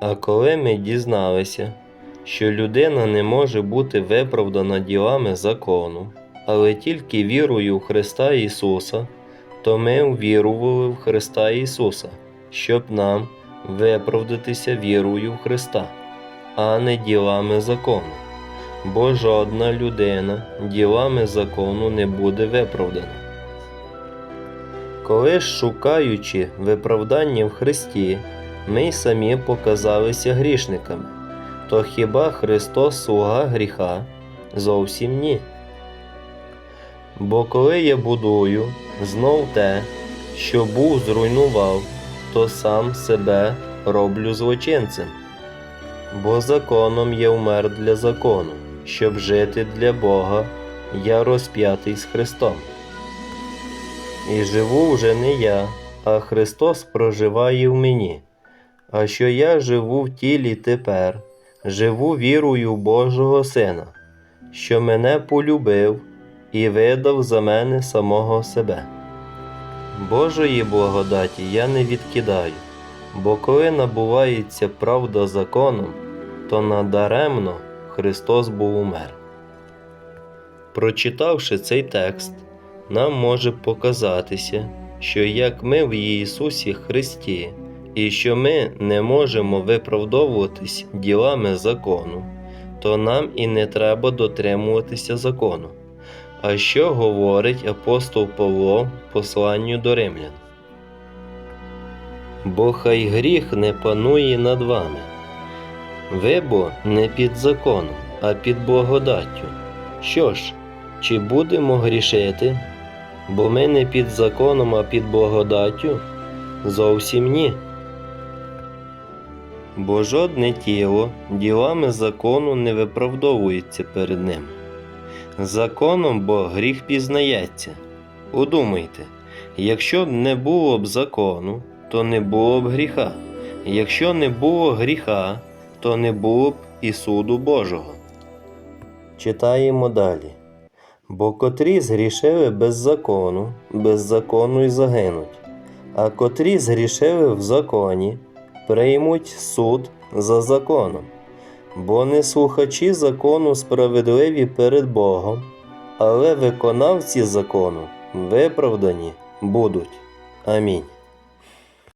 А коли ми дізналися, що людина не може бути виправдана ділами закону, але тільки вірою в Христа Ісуса, то ми увірували в Христа Ісуса, щоб нам виправдатися вірою в Христа, а не ділами закону. Бо жодна людина ділами закону не буде виправдана. Коли ж шукаючи виправдання в Христі, ми й самі показалися грішниками, то хіба Христос слуга гріха? Зовсім ні. Бо коли я будую знов те, що був зруйнував, то сам себе роблю злочинцем. Бо законом я вмер для закону, щоб жити для Бога, я розп'ятий з Христом. І живу вже не я, а Христос проживає в мені. А що я живу в тілі тепер, живу вірою Божого Сина, що мене полюбив і видав за мене самого себе. Божої благодаті я не відкидаю, бо коли набувається правда законом, то надаремно Христос був умер. Прочитавши цей текст, нам може показатися, що як ми в Ісусі Христі, і що ми не можемо виправдовуватись ділами закону, то нам і не треба дотримуватися закону. А що говорить апостол Павло в посланню до римлян? Бо хай гріх не панує над вами. Ви бо не під законом, а під благодаттю. Що ж, чи будемо грішити? Бо ми не під законом, а під благодаттю? Зовсім ні. Бо жодне тіло ділами закону не виправдовується перед ним. Законом бо гріх пізнається. Удумайте, якщо б не було б закону, то не було б гріха. Якщо не було гріха, то не було б і суду Божого. Читаємо далі. Бо котрі згрішили без закону, без закону й загинуть, а котрі згрішили в законі, приймуть суд за законом. Бо не слухачі закону справедливі перед Богом, але виконавці закону виправдані будуть. Амінь.